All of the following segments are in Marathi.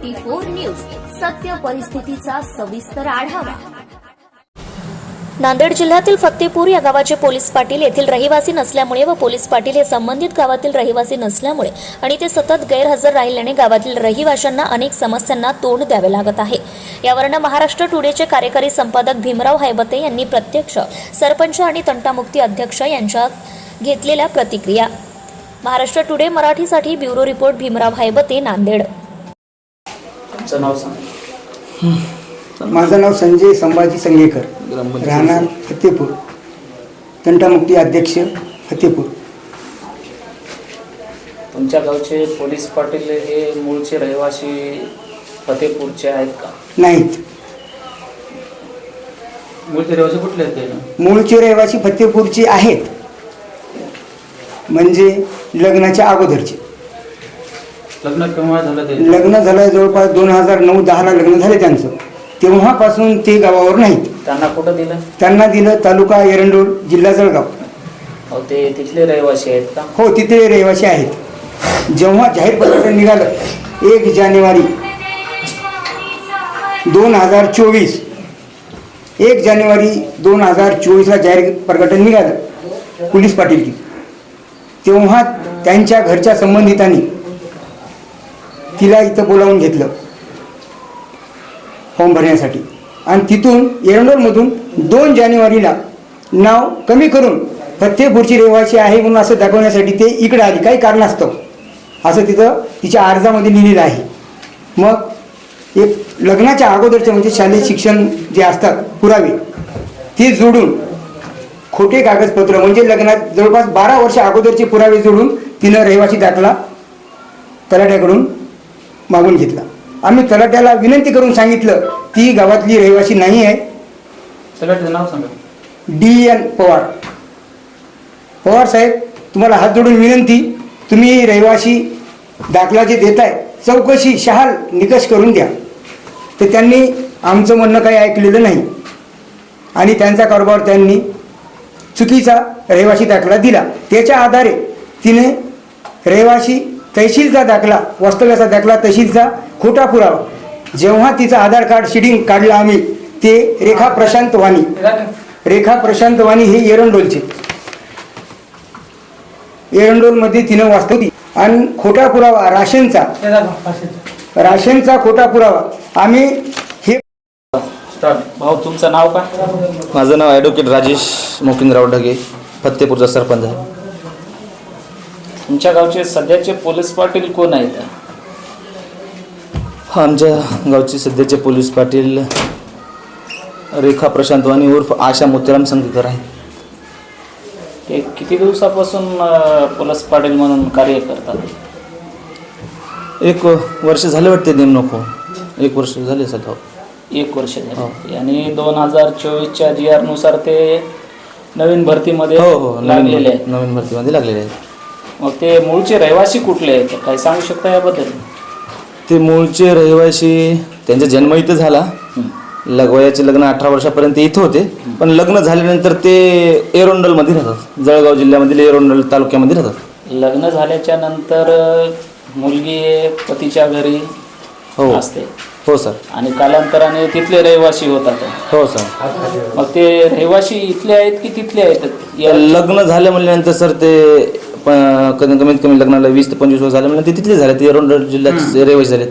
Twenty four news. सत्य परिस्थितीचा सविस्तर आढावा. नांदेड जिल्ह्यातील फतेपूर या गावाचे पोलीस पाटील येथील रहिवासी नसल्यामुळे व पोलीस पाटील हे संबंधित गावातील रहिवासी नसल्यामुळे आणि ते सतत गैरहजर राहिल्याने गावातील रहिवाशांना अनेक समस्यांना तोंड द्यावे लागत आहे. यावरनं महाराष्ट्र टुडेचे कार्यकारी संपादक भीमराव हायबते यांनी प्रत्यक्ष सरपंच आणि तंटामुक्ती अध्यक्ष यांच्यात घेतलेल्या प्रतिक्रिया. महाराष्ट्र टुडे मराठीसाठी ब्युरो रिपोर्ट भीमराव हायबते नांदेड. तुमचं नाव सांग. माझं नाव संजय संभाजी संगेकर. ग्रामपंचायत राहणार फतेपूर. तंटामुक्ती अध्यक्ष फतेपूर. तुमच्या गावचे पोलीस पाटील हे मूळचे रहिवासी फतेपूरचे आहेत का? नाहीत. मूळचे रहिवासी कुठले आहेत ते? मूळचे रहिवासी फतेपूरचे आहेत. म्हणजे लग्नाच्या अगोदरचे. लग्न केव्हा झालं ते? लग्न झालं जवळपास दोन हजार नऊ दहाला लग्न झाले त्यांचं. तेव्हापासून ते गावावर नाहीत. त्यांना कुठं दिलं? त्यांना दिलं तालुका एरंडोल जिल्हा जळगाव. अहो ते तिथले रहिवासी आहेत का? हो तिथे रहिवासी आहेत. जेव्हा जाहीर प्रकटन निघालं एक जानेवारी दोन हजार चोवीस. एक जानेवारी दोन हजार चोवीसला जाहीर प्रकटन निघालं पोलीस पाटील की तेव्हा त्यांच्या घरच्या संबंधितांनी तिला इथं बोलावून घेतलं. फॉर्म भरण्यासाठी. आणि तिथून एरंडोलमधून दोन जानेवारीला नाव कमी करून फत्तेपूरची रहिवासी आहे म्हणून असं दाखवण्यासाठी ते इकडे आली. काही कारणास्तव असं तिथं तिच्या अर्जामध्ये लिहिलेलं आहे. मग एक लग्नाच्या अगोदरचे म्हणजे शालेय शिक्षण जे असतात पुरावे ते जोडून खोटे कागदपत्र म्हणजे लग्नात जवळपास बारा वर्ष अगोदरचे पुरावे जोडून तिनं रहिवासी दाखला तलाट्याकडून मागून घेतला. आम्ही तलाट्याला विनंती करून सांगितलं ती गावातली रहिवासी नाही आहे. सगळ्याचं नाव सांगा. D N Pawar. पवार साहेब तुम्हाला हात जोडून विनंती तुम्ही रहिवासी दाखला जे देताय चौकशी शहाल निकष करून द्या. तर त्यांनी आमचं म्हणणं काही ऐकलेलं नाही. आणि त्यांचा कारभार त्यांनी चुकीचा रहिवासी दाखला दिला. त्याच्या आधारे तिने रहिवासी तहसीलचा दाखला वास्तव्याचा दाखला तहसीलचा खोटा पुरावा जेव्हा तिचं आधार कार्ड शिडिंग काढलं आम्ही ते रेखा प्रशांत वाणी. रेखा प्रशांत वाणी हे एरंडोलचे. एरंडोलमध्ये तिनं वास्तवली आणि खोटा पुरावा राशनचा. राशनचा खोटा पुरावा आम्ही हे भाऊ तुमचं नाव का? माझं नाव ॲडव्होकेट राजेश मोकिंदराव ढगे फत्तेपूरचा सरपंच आहे. तुमच्या गावचे सध्याचे पोलीस पाटील कोण आहेत? आमच्या गावचे सध्याचे पोलीस पाटील रेखा प्रशांत वाणी उर्फ आशा मोतीराम संगीकर आहे ते किती दिवसापासून पोलीस पाटील म्हणून कार्य करतात? एक वर्ष झाले वाटते नेमणूक हो. एक वर्ष झाले सध्या एक वर्ष झाले. आणि दोन हजार चोवीसच्या जी आरनुसार ते नवीन भरतीमध्ये हो हो लागलेले आहेत. नवीन भरतीमध्ये लागलेले आहेत. मग ते मूळचे रहिवासी कुठले आहेत? काही सांगू शकता याबद्दल? ते मूळचे रहिवासी त्यांचा जन्म इथं झाला. लगवयाचे लग्न अठरा वर्षापर्यंत इथं होते. पण लग्न झाल्यानंतर ते एरोंडलमध्ये राहतात. जळगाव जिल्ह्यामधील एरोंडल तालुक्यामध्ये राहतात. लग्न झाल्याच्यानंतर मुलगी पतीच्या घरी हो. असते. हो सर. आणि कालांतराने तिथले रहिवासी होतात. हो सर. मग ते रहिवासी इथले आहेत की तिथले आहेत? या- लग्न झालं म्हणल्यानंतर सर ते प- कमी कमीत कमी लग्नाला वीस ते पंचवीस वर्ष झाले म्हणजे ते तिथले झाले ते एरोंडल जिल्ह्यात रहिवासी झालेत.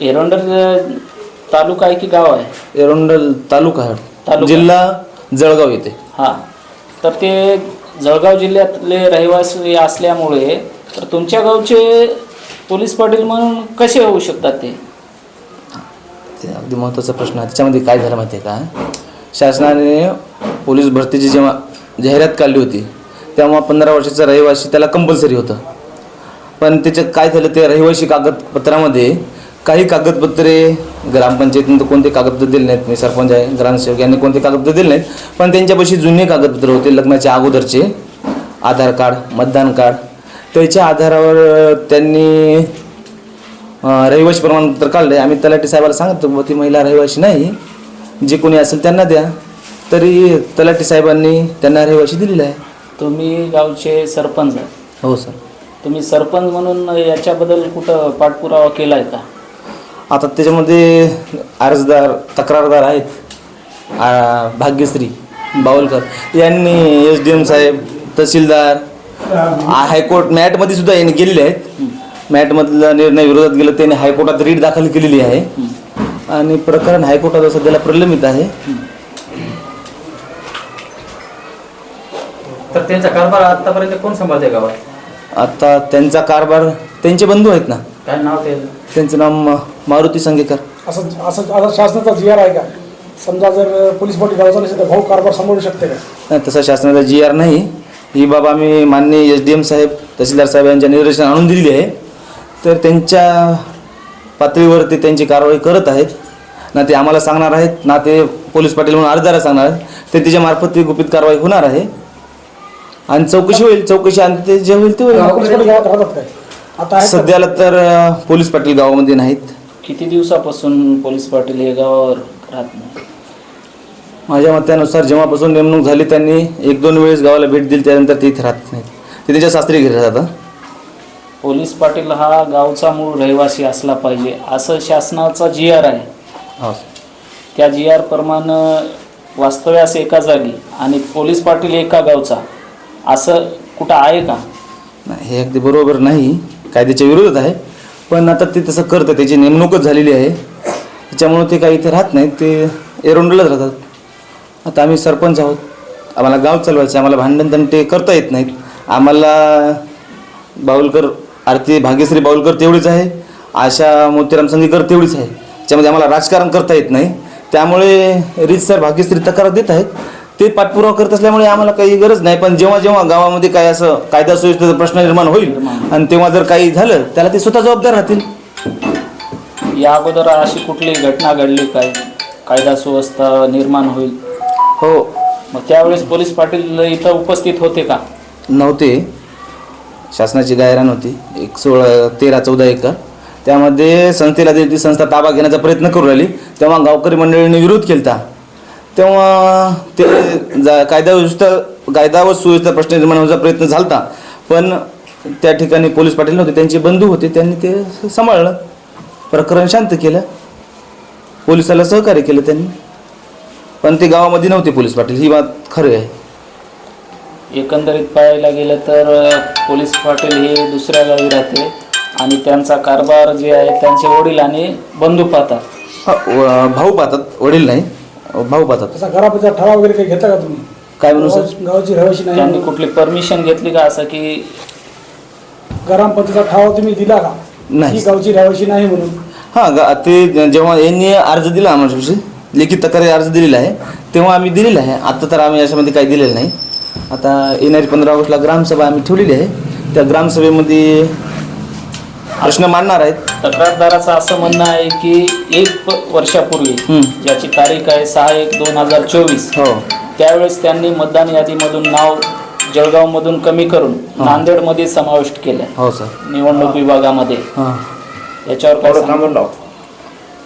एरंडर अं, तालुका आहे की गाव आहे? एरोंडल तालुका आहे. तालुका. जिल्हा जळगाव येते. हां. तर ते जळगाव जिल्ह्यातले रहिवासी असल्यामुळे तर तुमच्या गावचे पोलीस पाटील म्हणून कसे होऊ शकतात ते? ते अगदी महत्त्वाचा प्रश्न आहे. त्याच्यामध्ये काय झालं माहिती आहे का? शासनाने पोलीस भरतीची जेव्हा जाहिरात काढली होती तेव्हा पंधरा वर्षाचा रहिवासी त्याला कंपल्सरी होतं. पण त्याच्यात काय झालं ते रहिवासी कागदपत्रामध्ये काही कागदपत्रे ग्रामपंचायतीनं तर कोणते कागदपत्र दिले नाहीत मी सरपंच आहे ग्रामसेवक यांनी कोणते कागदपत्र दिले नाहीत पण त्यांच्यापाशी जुने कागदपत्र होते लग्नाच्या अगोदरचे. आधार कार्ड मतदान कार्ड. त्याच्या आधारावर त्यांनी रहिवाशी रहिवासी प्रमाणपत्र काढले आम्ही तलाठी साहेबाला सांगतो व ती महिला रहिवासी नाही. जे कोणी असेल त्यांना द्या. तरी तलाठी साहेबांनी त्यांना रहिवासी दिलेला आहे. तुम्ही गावचे सरपंच आहे. हो सर. तुम्ही सरपंच म्हणून याच्याबद्दल कुठं पाठपुरावा केलाय का? आता त्याच्यामध्ये अर्जदार तक्रारदार आहेत. आ, भाग्यश्री बावलकर यांनी एस डी एम साहेब तहसीलदार आ, हायकोर्ट मॅटमध्ये सुद्धा यांनी गेलेले आहेत. मॅटमधला निर्णय विरोधात गेलं त्यांनी हायकोर्टात रीट दाखल केलेली आहे. आणि प्रकरण हायकोर्टात सध्याला प्रलंबित आहे. तर त्यांचा कारभार आतापर्यंत कोण सांभाळते गावात? आता त्यांचा कारभार त्यांचे बंधू आहेत ना. काय नाव ते? त्यांचं नाव म- मारुती संगेकर. असं असं आता शासनाचा जी आर आहे का? समजा जर पोलीस पाटील गावाचा नसेल तर भाऊ कारभार सांभाळू शकते का? नाही तसा शासनाचा जी आर नाही. ही बाब आम्ही मान्य एस डी एम साहेब तहसीलदार साहेब यांच्या निर्देशन आणून दिलेली आहे. तर त्यांच्या पातळीवरती त्यांची कारवाई करत आहेत. ना ते आम्हाला सांगणार आहेत. ना ते पोलीस पाटील म्हणून अर्जदारा सांगणार आहेत. ते त्याच्यामार्फत ती गुपित कारवाई होणार आहे. आणि चौकशी होईल चौकशी आणि ते जे होईल ते होईल. आता का? सध्याला तर अं, पोलीस पाटील गावामध्ये नाहीत. किती दिवसापासून पोलीस पाटील हे गावावर राहत नाही? माझ्या मतानुसार जेव्हापासून नेमणूक झाली त्यांनी एक दोन वेळेस गावाला भेट दिली त्यानंतर ते इथे राहत नाहीत. ते त्यांच्या सासरी घरी राहतात पोलीस पाटील हा गावचा मूळ रहिवासी असला पाहिजे असं शासनाचा जी आर आहे. हो. त्या जी आर प्रमाणे वास्तव्यास एका जागी आणि पोलीस पाटील एका गावचा. असं कुठं आहे का? नाही हे अगदी बरोबर नाही. कायद्याच्या विरोधात आहे. पण आता ते तसं करतं. त्याची नेमणूकच झालेली आहे. त्याच्यामुळं ते काही इथे राहत नाहीत ते एरोंडलाच राहतात. आता आम्ही सरपंच आहोत. आम्हाला गाव चालवायचं आम्हाला भांडण ते करता येत नाहीत. आम्हाला बाऊलकर आरती भाग्यश्री बाऊलकर तेवढीच आहे. आशा मोतीराम संगीकर तेवढीच आहे. त्याच्यामध्ये आम्हाला राजकारण करता येत नाही. त्यामुळे रीतसर भाग्यश्री तक्रार देत आहेत. ते पाठपुरावा करत असल्यामुळे आम्हाला काही गरज नाही. पण जेव्हा जेव्हा गावामध्ये काय असं कायदा सुव्यवस्थेचा प्रश्न निर्माण होईल आणि तेव्हा जर काही झालं त्याला ते स्वतः जबाबदार राहतील. या अगोदर अशी कुठली घटना घडली काय कायदा सुव्यवस्था निर्माण होईल. हो. मग त्यावेळेस पोलीस पाटील इथं उपस्थित होते का? नव्हते. शासनाची गायरान होती. एक सोळा तेरा चौदा एकर. त्यामध्ये संस्थेला ती संस्था ताबा घेण्याचा प्रयत्न करू राहिली. तेव्हा गावकरी मंडळींनी विरोध केला तेव्हा ते जा कायदा व्यवस्था कायदा व सुव्यवस्था प्रश्न निर्माण होण्याचा प्रयत्न झाला पण त्या ठिकाणी पोलीस पाटील नव्हते त्यांचे बंधू होते त्यांनी ते सांभाळलं. प्रकरण शांत केलं. पोलिसाला सहकार्य केलं त्यांनी. पण ते गावामध्ये नव्हते पोलीस पाटील ही बात खरी आहे. एकंदरीत पाहायला गेलं तर अ, पोलीस पाटील हे दुसऱ्या गावी राहते आणि त्यांचा कारभार जे आहे त्यांचे वडील आणि बंधू पाहतात. हा, व- भाऊ पाहतात वडील नाही. भाऊ पाहतात. तसा घरापचा ठराव वगैरे काही घेता का तुम्ही? काय म्हणून सर? गाव- गावाची रहिवाशी त्यांनी नाही कुठली परमिशन घेतली का असं की ग्रामपंचायतचा ठराव तुम्ही दिला का? नाही. ही गावची रहिवाशी नाही म्हणून? हां गा ते जेव्हा यांनी अर्ज दिला आम्हाला लिखित तक्रारी अर्ज दिलेला आहे तेव्हा आम्ही दिलेला आहे. आता तर आम्ही याच्यामध्ये काही दिलेलं नाही. आता येणारी पंधरा ऑगस्टला ग्रामसभा आम्ही ठेवलेली आहे. त्या ग्रामसभेमध्ये प्रश्न मांडणार आहेत. तक्रारदाराचं असं म्हणणं आहे की एक वर्षापूर्वी. ज्याची तारीख आहे सहा एक दोन हजार चोवीस हो. त्यावेळेस त्यांनी मतदान यादीमधून नाव जळगावमधून कमी करून नांदेडमध्ये समाविष्ट केलं. हो सर. निवडणूक विभागामध्ये. हां. याच्यावर काय सांगू?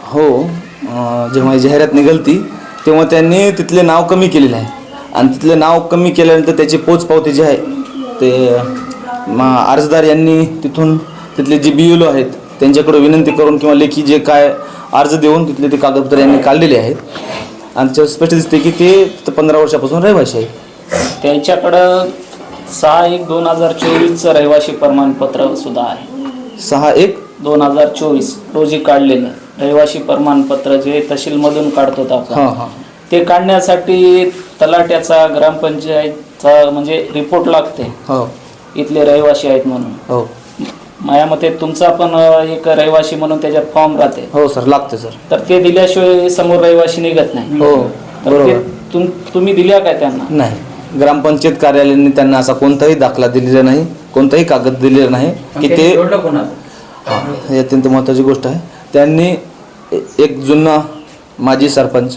हो अं, जेव्हा ही जाहिरात निघालती तेव्हा त्यांनी तिथले नाव कमी केलेलं आहे. आणि तिथले नाव कमी केल्यानंतर त्याची पोचपावती जी आहे ते म- अर्जदार यांनी तिथून तिथले जे बी एल आहेत त्यांच्याकडे विनंती करून किंवा लेखी जे काय अर्ज देऊन तिथले ते कागदपत्र यांनी काढलेले आहेत. आणि त्याच्यावर स्पष्ट दिसते की ते पंधरा वर्षापासून रहिवाशी आहे त्यांच्याकडं सहा एक दोन हजार चोवीसचं रहिवासी प्रमाणपत्र सुद्धा आहे. सहा एक? दोन हजार चोवीस रोजी काढलेलं रहिवासी प्रमाणपत्र जे तहसीलमधून काढतो आपण. ते काढण्यासाठी तलाट्याचा ग्रामपंचायतचा म्हणजे रिपोर्ट लागते. हो. इथले रहिवासी आहेत म्हणून. हो. माझ्या मते तुमचा पण एक रहिवासी म्हणून त्याच्यात फॉर्म राहते. हो सर लागते सर तर ते दिल्याशिवाय समोर रहिवासी निघत नाही. हो तर ते बरोबर. तुम तुम्ही दिल्या काय त्यांना? नाही. ग्रामपंचायत कार्यालयाने त्यांना असा कोणताही दाखला दिलेला नाही कोणताही कागद दिलेला नाही की ते हा, अत्यंत महत्त्वाची गोष्ट आहे. त्यांनी ए- एक जुना माजी सरपंच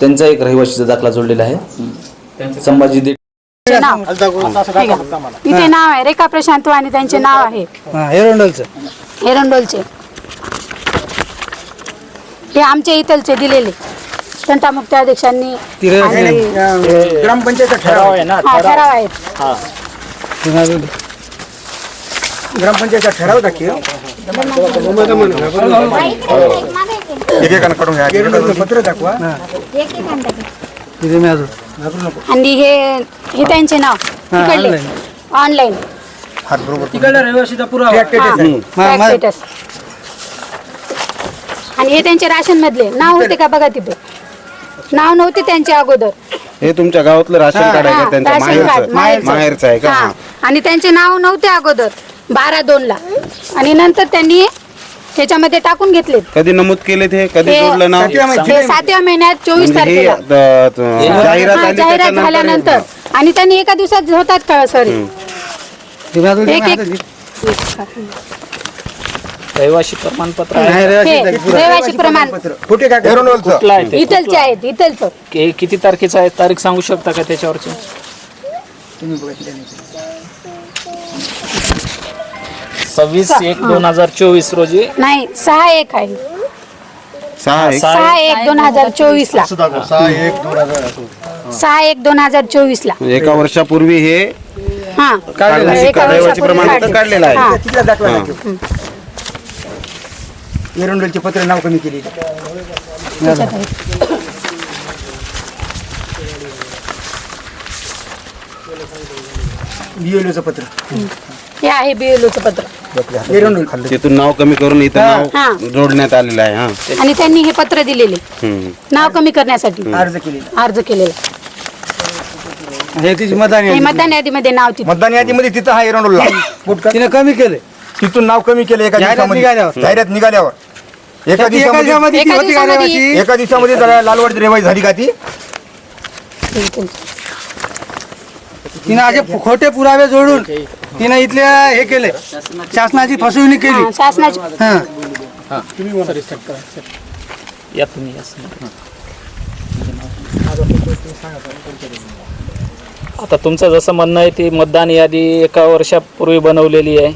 त्यांचा एक रहिवाशीचा दाखला जोडलेला आहे. संभाजी दे चे नाव ठीक आहे. इथे नाव आहे रेखा प्रशांत आणि त्यांचे नाव आहे. एरोंडलचं. एरंडोलचे. हे आमच्या इथलचे दिलेले. तंटामुक्त अध्यक्षांनी आणि- ग्रामपंचायतचा ठराव आहे ना हा ठराव. आहेत ग्रामपंचायतचा ठराव घ्या. पत्र दाखवा. आणि हे हे त्यांचे नाव. तिकडले ऑनलाईन status. आणि हे त्यांचे राशन मधले. नाव होते का बघा तिथे? नाव नव्हते त्यांच्या अगोदर. हे तुमच्या गावातलं राशन कार्ड आहे हा, का त्यांच्या राशन कार्ड, माहेरचं. माहेरचं. माहेरचं आहे का? हा. हा. आणि त्यांचे नाव नव्हते अगोदर. बारा दोन ला आणि नंतर त्यांनी त्याच्यामध्ये टाकून घेतले कधी नमूद केले ते कधी हे- जोडलं नाव? सातव्या महिन्यात. हे सातव्या महिन्यात चोवीस म्हणजे हे तारखेला. जाहिरात हा, आली जाहिरात त्याच्यानंतर झाल्यानंतर. आणि त्यांनी एका दिवसात होतात का? सर एक एक. रहिवाशी प्रमाणपत्र आहे. हे रहिवासी प्रमाण कुठे काय एरंडोलचं. कुठलं आहे ते? इथलचे आहेत इथलचं. कि- किती तारखेचं आहे? तारीख सांगू शकता का त्याच्यावरची? सव्वीस एक दोन हजार चोवीस रोजी. नाही सहा एक आहे. सहा एक? सहा एक दोन हजार चोवीस ला. सहा एक दोन हजार सहा एक दोन हजार चोवीस ला. एका वर्षापूर्वी हे हा. काढलेलं एका रहिवासी वर्षापूर्वी प्रमाणपत्र काढले. काढलेलं आहे. हा. तिथला दाखला दाखव. एरंडोलचे पत्र नाव कमी केले बिओलोचं पत्र. हे आहे बीएलओचं पत्र. एरंडोल तिथून नाव कमी करून इथं हा. नाव जोडण्यात आलेलं आहे हा. आणि त्यांनी हे पत्र दिलेले. हम्म. नाव कमी करण्यासाठी. अर्ज केलेला. अर्ज केलेला. हे तिची मतदान हे मतदान यादीमध्ये नाव तिथे. मतदान यादीमध्ये तिथं हा एरंडोलला तिने कमी केले. तिथून नाव कमी केलं एका जाहिरात दिवसामध्ये. निघाल्यावर. जाहिरात निघाल्यावर. एका दिवसामध्ये एका दिवसामध्ये-? एका दिवसामध्ये जरा रेवाई झाली का ती? तिने असे खोटे पुरावे जोडून तिने इथले हे केले. शासनाची फसवणूक केली. हा, शासनाची हा. या तुम्ही या समोर. आता तुमचं जसं म्हणणं आहे ती मतदान यादी एका वर्षापूर्वी बनवलेली आहे.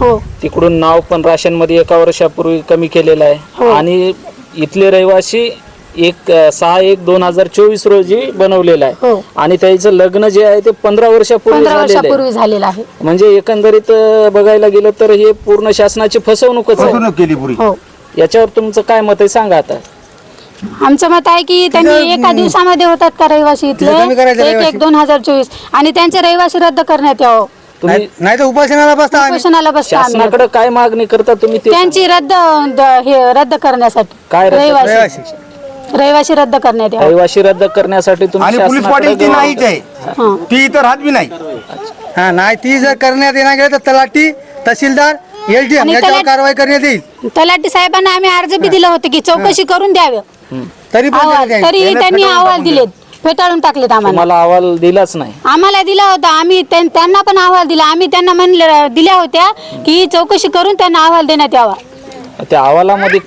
हो. तिकडून नाव पण राशनमध्ये एका वर्षापूर्वी कमी केलेलं हो. आहे आणि इथले रहिवासी एक सहा एक दोन हजार चोवीस रोजी बनवलेलं आहे. हो. आणि त्याचं लग्न जे आहे ते पंधरा वर्षापूर्वी पंधरा झालेलं आहे. वर्षापूर्वी झालेला आहे. म्हणजे एकंदरीत अ, बघायला गेलं तर हे पूर्ण शासनाची फसवणूकच आहे. फसवणूक केली पुरी. हो. याच्यावर तुमचं काय मत आहे? सांगा आता. आमचं मत आहे की त्यांनी एका दिवसामध्ये होतात का रहिवासी इथले कमी करायचं एक रहिवासी. एक दोन हजार चोवीस. आणि त्यांचे रहिवासी रद्द करण्यात यावं. तुम्ही नाही तर उपासनाला बसता आम्ही. उपोषणाला बसतो आम्ही. शासनाकडे काय मागणी करता तुम्ही ते त्यांची रद्द द- हे रद्द करण्यासाठी. काय रद्द- रहिवासी रहिवासी. रहिवासी रद्द करण्यात यावं. रहिवाशी रद्द करण्यासाठी तुम्ही आणि पोलीस शासनाकडे पाटील ती नाहीच आहे. हा. ती इतर हात बी नाही. हा नाही ती जर करण्यात येणार गेलं तर तलाठी तहसीलदार एलडीएम आणि याच्यावर कारवाई करण्यात येईल. तलाठी साहेबांना आम्ही अर्ज बी दिला होता की चौकशी करून द्यावे. तरी पण अहवाल त्याला तरी त्यांनी अहवाल दिलेत. फेटाळून टाकलेत आम्हाला. तुम्हाला अहवाल दिलाच नाही. आम्हाला दिला होता. आम्ही त्यां- त्यांना पण अहवाल दिला. आम्ही त्यांना म्हणलं दिल्या होत्या की चौकशी करून त्यांना अहवाल देण्यात यावा. त्या अहवालामध्ये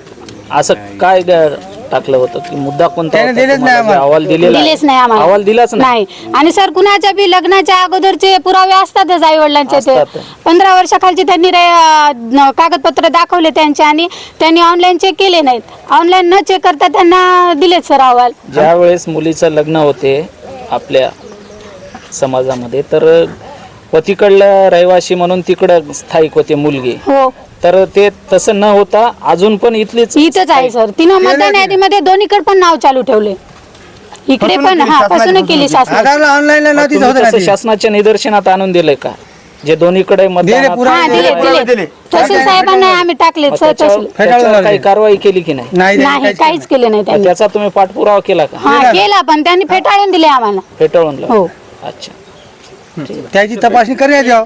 असं काय ग- टाकलं होतं की मुद्दा कोणता त्याने होता? दिलेच तुम्हाला नाही जे आम्हाला. अहवाल दिलेला आहे? दिलेच नाही आम्हाला. अहवाल दिलाच नाही. नाही. आणि सर कुणाच्या बी लग्नाच्या अगोदरचे पुरावे असतातच आई वडिलांचे ते. असतात. पंधरा वर्षाखालचे त्यांनी रे- न- कागदपत्र दाखवले त्यांचे आणि त्यांनी ऑनलाईन चेक केले नाहीत. ऑनलाईन न चेक करता त्यांना दिलेत सर अहवाल. ज्या वेळेस मुलीचं लग्न होते आपल्या समाजामध्ये तर पतीकडलं रहिवासी म्हणून तिकडं स्थायिक होते मुलगी. हो. तर ते तसं न होता अजून पण इथलीच इथंच आहे सर. तिनं मतदान यादीमध्ये दोन्हीकडे पण नाव चालू ठेवले. इकडे पण हा फसवणूक केली शासनाने आधारला ऑनलाईन नव्हती तुम्ही होत ना तसं ती. शासनाच्या निदर्शनात आणून दिलंय का? जे दोन्हीकडे मतदानात- हा दिले दिले. दिले. तहसील साहेबांना आम्ही टाकले सर त्याच्यावर तहसील. त्याच्यावर फेटाळून काही कारवाई केली की नाही? नाही काहीच केले नाही त्यांनी. त्याचा तुम्ही पाठपुरावा केला का? हा केला. पण त्यांनी फेटाळून दिले आम्हाला. फेटाळून लावलं? हो. अच्छा. त्याची तपासणी करण्यात यावं.